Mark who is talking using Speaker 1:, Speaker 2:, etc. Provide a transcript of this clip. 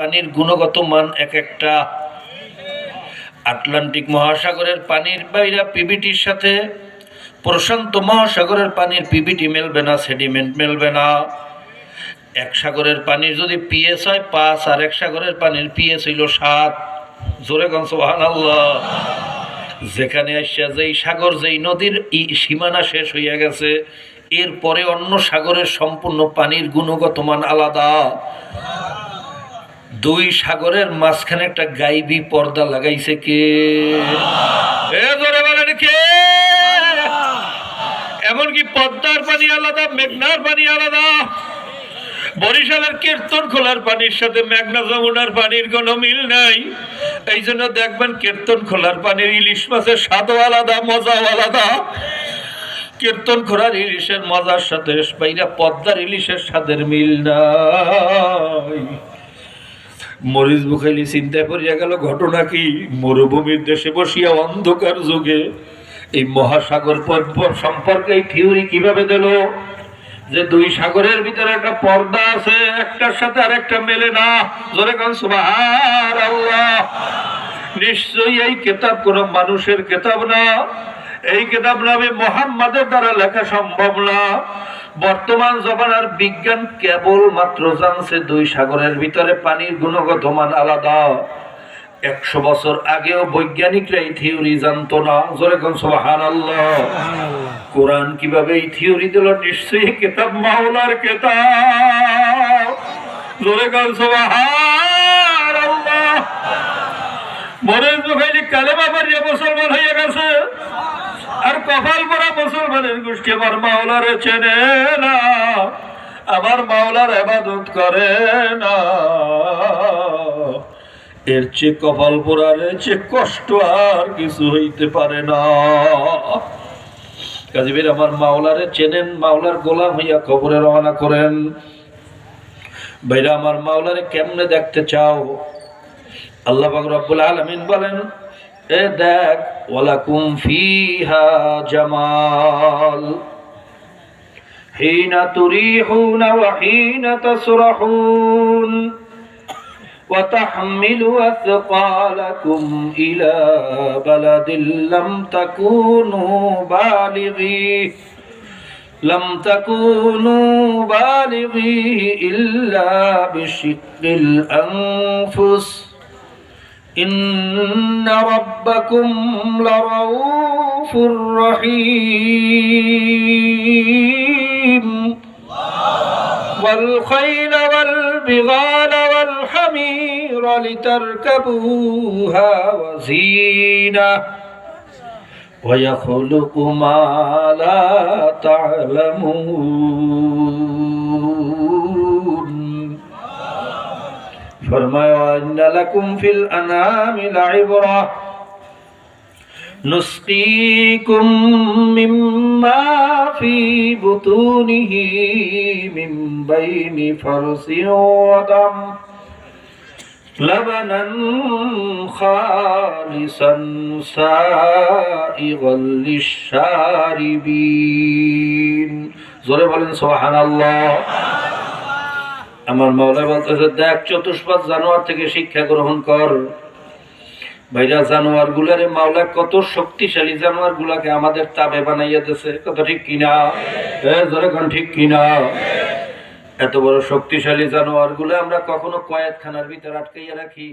Speaker 1: পানির গুণগত মান এক একটা। আটলান্টিক মহাসাগরের পানির বাইরা পিবিটির সাথে প্রশান্ত মহাসাগরের পানির পিবিটি মেলবে না, সেডিমেন্ট মেলবে না। এক সাগরের পানির যদি পিএস হয়, পাঁচ, আর এক সাগরের পানির পিএস হইল সাত। জোরে গঞ্জ যেখানে আসছে যেই সাগর, যেই নদীর সীমানা শেষ হইয়া গেছে, এরপরে অন্য সাগরের সম্পূর্ণ পানির গুণগত মান আলাদা। দুই সাগরের মাঝখানে একটা গাইবি পর্দা লাগাইছে কে? জোরে বলেন কে? এমনকি পদ্মার পানি আলাদা মেঘনার পানি আলাদা। বরিশালের কীর্তন খোলার পানির সাথে মেঘনা যমুনার পানির কোনো মিল নাই। এই জন্য দেখবেন কীর্তন খোলার পানির ইলিশ মাছের স্বাদও আলাদা মজাও আলাদা। কীর্তন খোলার ইলিশের মজার সাথে বাইরা পদ্মার ইলিশের স্বাদের মিল নাই। মরিচ বুখাইলি চিন্তায় পড়িয়া গেল, ঘটনা কি? মরুভূমির দেশে বসিয়া অন্ধকার যুগে এই মহাসাগর সম্পর্কে থিওরি কীভাবে দিল? যে দুই সাগরের ভিতরে একটা পর্দা আছে, একটার সাথে আর একটা মেলে না। জোরে নিশ্চয়ই এই কেতাব কোন মানুষের কেতাব না। এই কেতাব নামে মোহাম্মদের দ্বারা লেখা সম্ভব না। বর্তমান জমানার বিজ্ঞান কেবল মাত্র জানছে দুই সাগরের ভিতরে পানির গুণগত মান আলাদা। একশো বছর আগেও বৈজ্ঞানিকরা এই থিওরি জানতো না। জোরে কোন সোহান কোরআন কীভাবে এই থিওরি দিল? নিশ্চয়ই কেতাব মাওলার কেতাব। জোরে কোন সোহান আল্লাহ মনে খাইলি কালেমা পারিয়া মুসলমান হয়ে গেছে আর কপাল পরা মুসলমানের গোষ্ঠী আমার মাওলারে চেনে না, আমার মাওলার আবাদত করে না। এর চেয়ে কপাল পোড়ার চেয়ে কষ্ট আর কিছু হইতে পারে না। কাজীবের আমার মাওলারে চেনেন, মাওলার গোলাম হইয়া খবরে রওনা করেন। ভাইরা, আমার মাওলারে কেমনে দেখতে চাও? আল্লাহ রব্বুল আলামিন বলেন এ দেখ ওয়ালাকুম ফিহা জামাল حين تريحون وحين تسرحون وتحمل أثقالكم إلى بلد لم تكونوا بالغيه لم تكونوا بالغيه إلا بشق الأنفس إن ربكم لرؤوف رحيم والخيل والبغال والحمير لتركبوها وزينة ويخلق ما لا تعلمون فرمایا ان لکم فی الانام لعبرہ نسقيكم مما في بطونه من بين فرس ودم لبنا خالصا سائغا للشاربين জোরে বলেন সোহান আল্লাহ আমার মাওলা বলতেছে, দেখ চতুষ্পাদ জানোয়ার থেকে শিক্ষা গ্রহণ কর। ভাইরা জানোয়ার গুলারে মাওলা কত শক্তিশালী জানোয়ার গুলাকে আমাদের তাবে বানাইয়া দিছে কত ঠিক কিনা? কোন, ঠিক কিনা? এত বড় শক্তিশালী জানোয়ারগুলো আমরা কখনো কয়েকখানার ভিতরে আটকাইয়া রাখি।